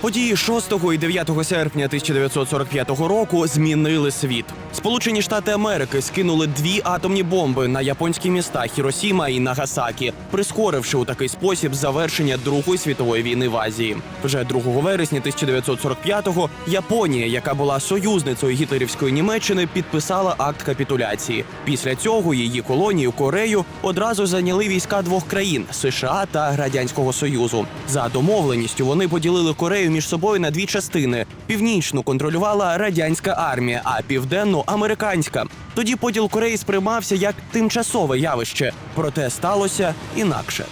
Події 6 і 9 серпня 1945 року змінили світ. Сполучені Штати Америки скинули дві атомні бомби на японські міста Хіросіма і Нагасакі, прискоривши у такий спосіб завершення Другої світової війни в Азії. Вже 2 вересня 1945-го Японія, яка була союзницею гітлерівської Німеччини, підписала акт капітуляції. Після цього її колонію Корею одразу зайняли війська двох країн США та Радянського Союзу. За домовленістю вони поділили Корею між собою на дві частини: північну контролювала радянська армія, а південну американська. Тоді поділ Кореї сприймався як тимчасове явище, проте сталося інакше.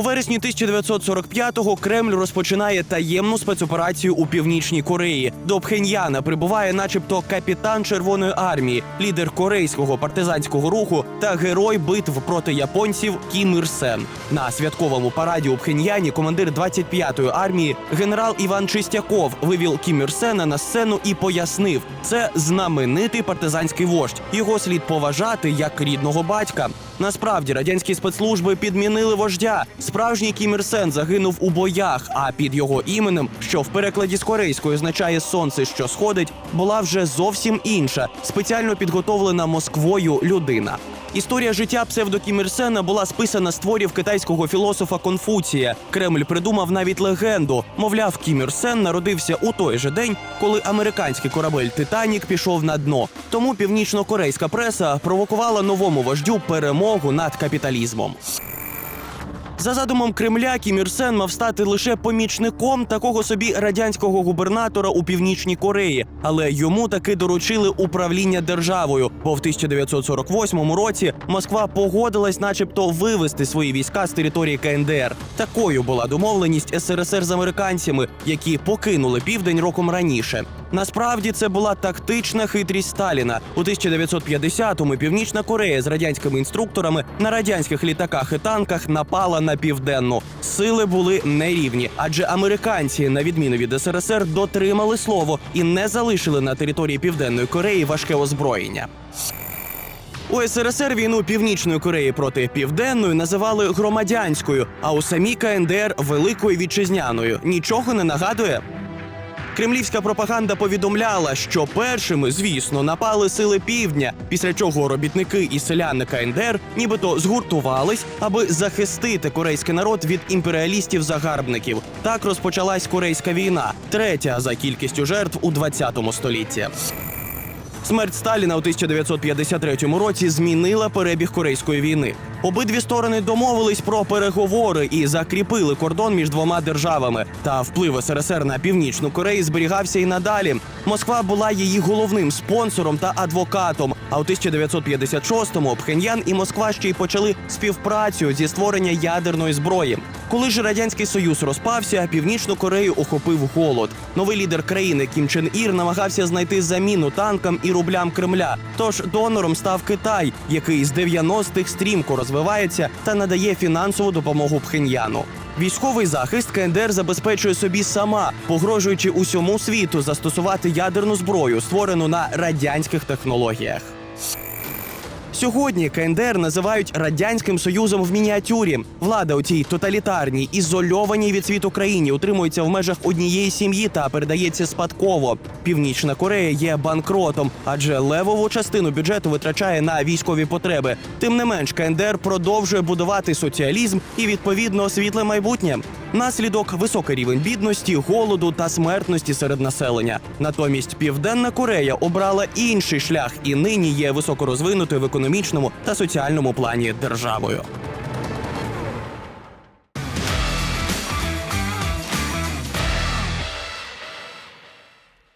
У вересні 1945-го Кремль розпочинає таємну спецоперацію у північній Кореї. До Пхеньяна прибуває, начебто, капітан Червоної армії, лідер корейського партизанського руху та герой битв проти японців Кім Ір Сен. На святковому параді у Пхеньяні командир 25-ї армії генерал Іван Чистяков вивів Кім Ір Сена на сцену і пояснив: це знаменитий партизанський вождь. Його слід поважати як рідного батька. Насправді радянські спецслужби підмінили вождя. Справжній Кім Ір Сен загинув у боях. А під його іменем, що в перекладі з корейської означає сонце, що сходить, була вже зовсім інша, спеціально підготовлена Москвою людина. Історія життя псевдо Кім Ір Сена була списана з творів китайського філософа Конфуція. Кремль придумав навіть легенду. Мовляв, Кім Ір Сен народився у той же день, коли американський корабель Титанік пішов на дно. Тому північно-корейська преса провокувала новому вождю перемогу над капіталізмом. За задумом Кремля, Кім Ір Сен мав стати лише помічником такого собі радянського губернатора у північній Кореї, але йому таки доручили управління державою. Бо в 1948 році Москва погодилась, начебто, вивести свої війська з території КНДР. Такою була домовленість СРСР з американцями, які покинули південь роком раніше. Насправді це була тактична хитрість Сталіна. У 1950-му Північна Корея з радянськими інструкторами на радянських літаках і танках напала на південну. Сили були нерівні, адже американці, на відміну від СРСР, дотримали слово і не залишили на території Південної Кореї важке озброєння. У СРСР війну Північної Кореї проти Південної називали громадянською, а у самій КНДР великою вітчизняною. Нічого не нагадує. Кремлівська пропаганда повідомляла, що першими, звісно, напали сили півдня, після чого робітники і селяни КНДР нібито згуртувались, аби захистити корейський народ від імперіалістів-загарбників. Так розпочалась корейська війна, третя за кількістю жертв у 20 столітті. Смерть Сталіна у 1953 році змінила перебіг корейської війни. Обидві сторони домовились про переговори і закріпили кордон між двома державами. Та вплив СРСР на північну Корею зберігався і надалі. Москва була її головним спонсором та адвокатом. А у 1956-му Пхеньян і Москва ще й почали співпрацю зі створення ядерної зброї. Коли ж радянський союз розпався, північну Корею охопив голод. Новий лідер країни Кім Чен Ір намагався знайти заміну танкам і рублям Кремля. Тож донором став Китай, який з 90-х стрімко розвивається та надає фінансову допомогу Пхеньяну. Військовий захист КНДР забезпечує собі сама, погрожуючи усьому світу застосувати ядерну зброю, створену на радянських технологіях. Сьогодні КНДР називають радянським союзом в мініатюрі. Влада у цій тоталітарній, ізольованій від світу країні утримується в межах однієї сім'ї та передається спадково. Північна Корея є банкротом, адже левову частину бюджету витрачає на військові потреби. Тим не менш, КНДР продовжує будувати соціалізм і відповідно світле майбутнє. Наслідок високий рівень бідності, голоду та смертності серед населення. Натомість Південна Корея обрала інший шлях і нині є високорозвинутою в економічному та соціальному плані державою.